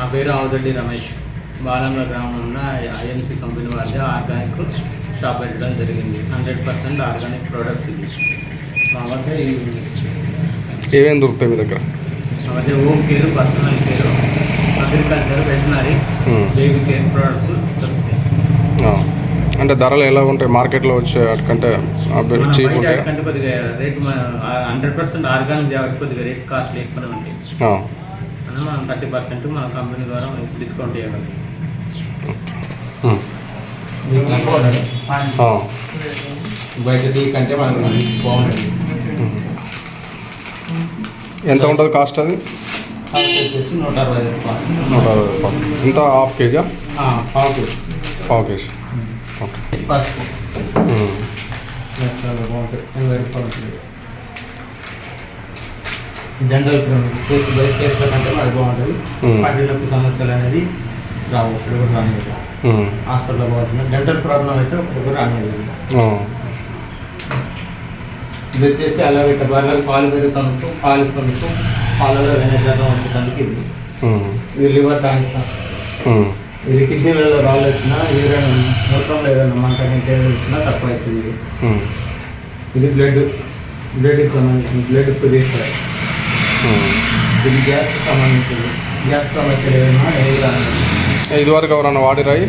నా పేరు ఆవుదొడ్డి రమేష్. బాలంగ గ్రామం ఉన్న ఐఎంసీ కంపెనీ వాళ్ళది. ఆర్గానిక్ షాప్ పెట్టడం జరిగింది. హండ్రెడ్ పర్సెంట్ ఆర్గానిక్ ప్రోడక్ట్స్ ఇది. మా వద్ద ఈ ఏమేమి దొరుకుతాయి మీ దగ్గర? వద్ద home care personal care agriculture veterinary um. Baby care products దొరుకుతాయి. అంటే ధరలు ఎలా ఉంటాయి? మార్కెట్లో వచ్చే వాటికంటే మన చీప్ బయట ఉంటాయా? కంటే కొద్దిగా రేట్ హండ్రెడ్ పర్సెంట్ ఆర్గానిక్ కాబట్టి కొద్దిగా రేట్ కాస్ట్లీ ఎక్కువనే ఉంటాయి. అని మనం థర్టీ పర్సెంట్ మన కంపెనీ ద్వారా మనకి డిస్కౌంట్ ఇవ్వగలం. టీ కంటే మనకు బాగుంటుంది. ఉమ్. ఎంత ఉంటుంది కాస్ట్ అది? నూట అరవై రూపాయలు. నూట అరవై రూపాయలు. ఇంత హాఫ్ కేజా ఆ, పావు కేజీ. పావు కేజీ. ఓకే. పసుపు. ఎనభై రూపాయలు ఉంటుంది జనరల్ కేక్ బయట కేక్ కంటే మనకు బాగుంటుంది నొప్పి సమస్యలు అనేది రావు ఇప్పుడు కూడా ఉమ్. హాస్పిటల్లో పోతుంది డెంటల్ ప్రాబ్లం అయితే ఇప్పుడు కూడా రానిది ఆ. ఇది వచ్చేసి అలా ఇట్లా బర్రెలకు పాలు పెరుగుతానికి పాలు ఇస్తానికి పాలలో రెండు శాతం వచ్చేదానికి ఇది. ఇది లివర్ ఉమ్. ఇది కిడ్నీలలో రాళ్ళు వచ్చినా యూరిన్ మూత్రంలో ఏదైనా మంట ఇంకేదో వచ్చినా తక్కువ అవుతుంది ఇది. బ్లడ్ బ్లడ్కి సంబంధించింది బ్లడ్ ఉమ్. ఇది గ్యాస్కి సంబంధించింది గ్యాస్ సమస్యలు ఏదైనా ఏది రాలేదు ఇదివరకు ఎవరన్నా వాడిరాయి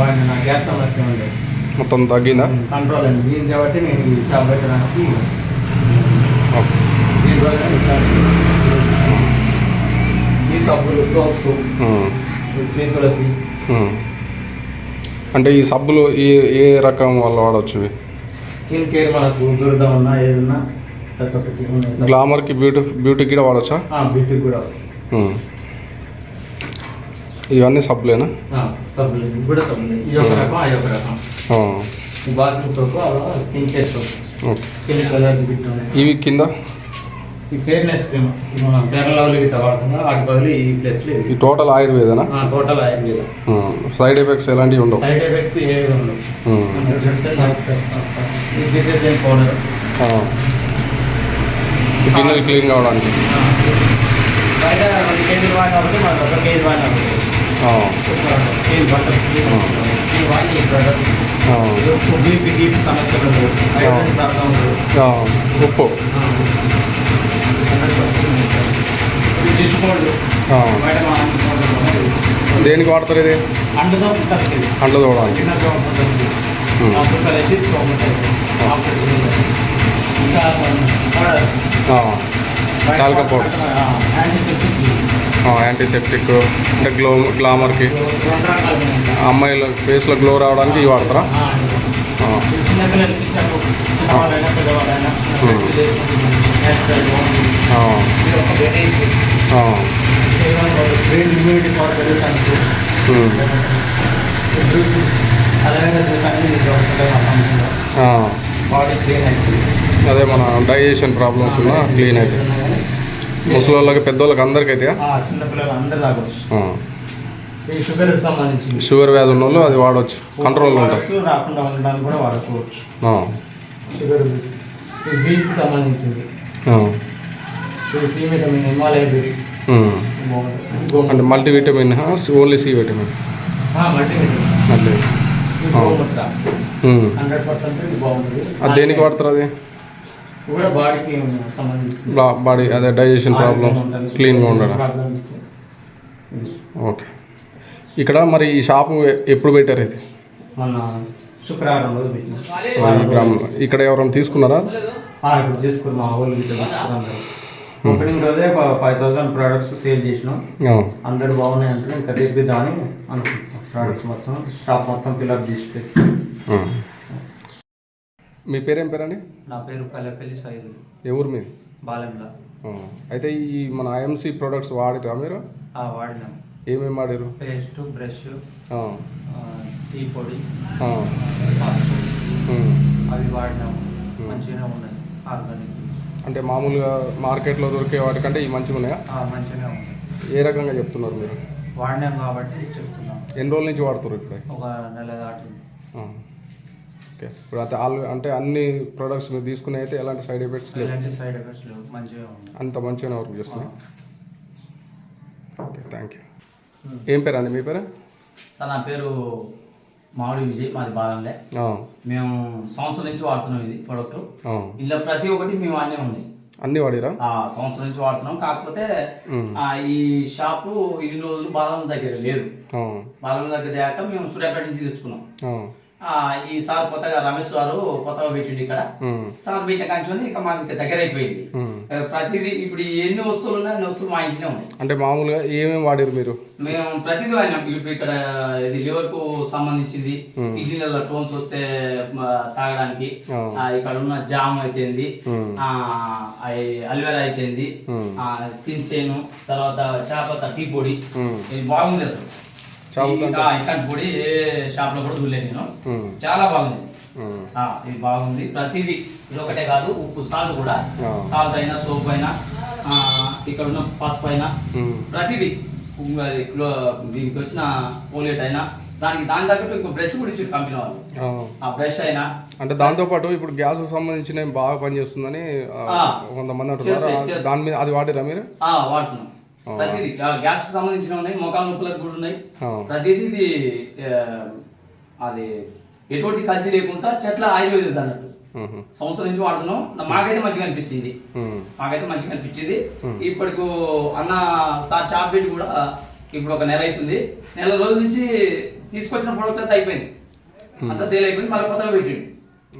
వాడిన గ్యాస్ సమస్య ఉంది. మొత్తం తగ్గిందా? కంట్రోల్ అయింది. దీని కాబట్టి నేను ఈ షాప్ పెట్టడానికి ఈ సబ్బులు సోప్స్ శ్రీ తులసి. అంటే ఈ సబ్బులు ఏ ఏ రకం వాళ్ళు వాడవచ్చు? స్కిన్ కేర్ మనకు దురద ఉన్నా ఏదన్నా గ్లామర్కి బ్యూటీ బ్యూటీకి కూడా వాడచ్చా? ఆ, బ్యూటీ కూడా ఉమ్. ఇవన్నీ సబ్బులేనా? సబ్బులు. ఇవి కూడా సబ్బులు. ఈ ఒక రకం ఆ ఒక రకం. ఆ. ఈ bathroom soap skin care soap. Okay. Skin colour ఉన్నాయి. ఇవి కింద? ఈ ఫేర్నెస్ క్రీమ్ మనం కేరళ వాళ్ళు గిట్ట వాడుతున్నాం వాటి బదులు ఈ ప్లేస్లో ఈ టోటల్ ఆయుర్వేదనా? టోటల్ ఆయుర్వేద. సైడ్ ఎఫెక్ట్స్ ఎలాంటివి ఉండవు? సైడ్ ఎఫెక్ట్స్ ఏవి ఉండవు. Detergent powder. ఈ గిన్నెలు క్లీన్ కావడానికి. బయట రెండు కేజీలు వాడినప్పుడు మనకు ఒక కేజీ. కేజీ బట్టలు ఈ వాడి ఈ ప్రోడక్ట్ ఆ. బీపీ గీపీ సమస్యలు ఉండవు. ఐరన్ ప్రాబ్లం ఉండదు ఆ. ఉప్పు. తీసుకోండి. బయట దేనికి వాడతారు ఇది? ఉంటుంది ఇది. అంట్లు పౌడర్. టాల్కమ్ యాంటీసెప్టిక్ అంటే గ్లో గ్లామర్కి. అమ్మాయిల ఫేస్లో గ్లో రావడానికి ఇవి వాడతారా? అలాగే బాడీ క్లీన్ అవుతుంది అదే మన డైజెషన్ ప్రాబ్లమ్స్ ఉన్నా క్లీన్ అయితే ముసలి వాళ్ళకి పెద్దవాళ్ళకి అందరికీ అయితే చిన్నపిల్లలు అందరు తాగొచ్చు సంబంధించింది. షుగర్ వ్యాధి ఉన్న వాళ్ళు అది వాడవచ్చు కంట్రోల్లో ఉంటుంది వాడచ్చు, రాకుండా ఉండడానికి కూడా వాడుకోవచ్చు. ఆ. షుగర్ ఈ బీపీకి సంబంధించింది. ఆ. ఇది సి విటమిన్ హిమాలయ అంటే only C vitamin um. Hundred percent ఇది బాగుంటుంది. అది దేనికి వాడతారు అది? కూడా బాడీకి బాడీ అదే డైజెషన్ ప్రాబ్లమ్స్ క్లీన్గా ఉండడం. ఓకే. ఇక్కడ మరి ఈ షాపు ఎప్పుడు పెట్టారు ఇది? శుక్రవారం రోజు పెట్టిన. ఇక్కడ ఎవరైనా తీసుకున్నారా? ఆ, ఇప్పుడు తీసుకుని మా ఊళ్ళు తీసుకున్నాం. ఓపెనింగ్ రోజే ఫైవ్ థౌసండ్ ప్రోడక్ట్స్ సేల్ చేసినాం. అందరు బాగున్నాయి అంటారు ఇంకా తెప్పిద్దామని అనుకుంటున్నాం. ప్రోడక్ట్స్ మొత్తం షాప్ మొత్తం ఫిల్అప్ చేసి. మీ పేరేం పేరండి? నా పేరు పల్లెపల్లి సైజు ఏ ఊరు మీది? బాలెంల. అయితే ఈ మన ఐఎంసీ ప్రొడక్ట్స్ వాడిరా మీరు? ఆ, వాడినాం. ఏమేమి వాడారు? పేస్ట్ బ్రష్ ఆ. టీ పొడి. అవి వాడినాం. మంచిగానే ఉన్నాయి ఆర్గానిక్. అంటే మామూలుగా మార్కెట్లో దొరికే వాటికంటే ఈ మంచిగా ఉన్నాయా? మంచిగానే ఉన్నాయి. ఏ రకంగా చెప్తున్నారు మీరు? వాడినాం కాబట్టి చెప్తున్నాం. ఎన్ని రోజుల నుంచి వాడుతారు ఇక్కడ ఒక నెల దాటింది. ఓకే. ఇప్పుడు అయితే ఆల్ అంటే అన్ని ప్రొడక్ట్స్ మీరు తీసుకునే అయితే ఎలాంటి సైడ్ ఎఫెక్ట్స్ ఎలాంటి సైడ్ ఎఫెక్ట్స్ లేవు. మంచిగా అంత మంచిగానే వర్క్ చేస్తున్నాయి ఓకే థ్యాంక్ యూ ఏం పేరు అండి మీ పేరు? సార్ నా పేరు మామిడి విజయ్ మాది ఆ, మేము సంవత్సరం నుంచి వాడుతున్నాం ఇది ప్రోడక్ట్. ఇలా ప్రతి ఒక్కటి మేము అన్నీ ఉన్నాయి. అన్నీ వాడిరా? ఆ సంవత్సరం నుంచి వాడుతున్నాం. కాకపోతే ఈ షాపు ఇన్ని రోజులు బాలం దగ్గర లేదు. బాలం దగ్గర దాకా మేము సూర్యాపేట నుంచి తీసుకున్నాం ఈ సార్ కొత్తగా రమేష్ గారు కొత్తగా పెట్టిండు ఇక్కడ. సార్ పెట్టిన కాంచుకొని ఇక మాకు ఇంకా దగ్గర అయిపోయింది ప్రతిదీ ఇప్పుడు ఎన్ని వస్తువులు ఉన్నాయి అన్ని వస్తువులు మా ఇంట్లోనే ఉన్నాయి. అంటే మామూలుగా ఏమేమి వాడిరు మీరు? మేము ప్రతిదీ వాడినాం. ఇప్పుడు ఇక్కడ ఇది లివర్కు సంబంధించింది. కిడ్నీలలో టోన్స్ వస్తే తాగడానికి. ఇక్కడ ఉన్న జామ్ అయితేంది. అల్వేరా అయితేంది. తిన్సేను తర్వాత చేపత టీ పొడి. బాగుంది అసలు. పొడి ఏ షాప్లో కూడా చూడలేదు నేను. చాలా బాగుంది. ఇది బాగుంది. ప్రతిదీ ఇది ఒకటే కాదు ఉప్పు సాల్ట్ కూడా. సాల్ట్ అయినా సోప్ అయినా ఇక్కడ ఉన్న పసుపు అయినా. ప్రతిదీ. దీనికి వచ్చిన పోలేట్ అయినా దానికి దాని తగ్గట్టు ఇంకో బ్రష్ కూడా ఇచ్చారు కంపెనీ వాళ్ళు. ఆ. బ్రష్ అయినా. అంటే దాంతోపాటు ఇప్పుడు గ్యాస్ సంబంధించిన బాగా పనిచేస్తుందని. కొంతమంది అంటున్నారు. దాని మీద అది వాడిరా మీరు? వాడుతున్నాం. ప్రతిదీ. గ్యాస్కు సంబంధించిన ఉన్నాయి మోకాల నొప్పులకు కూడా ఉన్నాయి. ప్రతిదీ ఇది అది ఎటువంటి కల్తీ లేకుండా చెట్ల ఆయుర్వేదిక్ అన్నట్టు. సంవత్సరం నుంచి వాడుతున్నాం. మాకైతే మంచిగా అనిపిస్తుంది. మాకైతే మంచిగా అనిపించింది. ఇప్పటికు అన్న సార్ షాప్ పెట్టి కూడా ఇప్పుడు ఒక నెల అవుతుంది. నెల రోజుల నుంచి తీసుకొచ్చిన ప్రోడక్ట్ అంతా అయిపోయింది. అంతా సేల్ అయిపోయింది. మళ్ళీ కొత్తగా పెట్టిండు.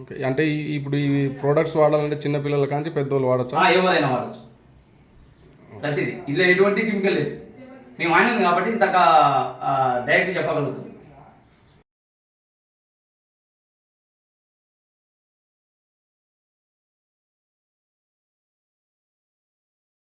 ఓకే. అంటే ఇప్పుడు ఈ ప్రోడక్ట్స్ వాడాలంటే చిన్న పిల్లల కానీ పెద్దోళ్ళు వాడచ్చా? ఆ, ఎవరైనా వాడచ్చు. ప్రతిదీ. ఇందులో ఎటువంటి కెమికల్ లేదు. మేము ఆడింది కాబట్టి ఇంతక డైరెక్ట్ చెప్పగలుగుతాం.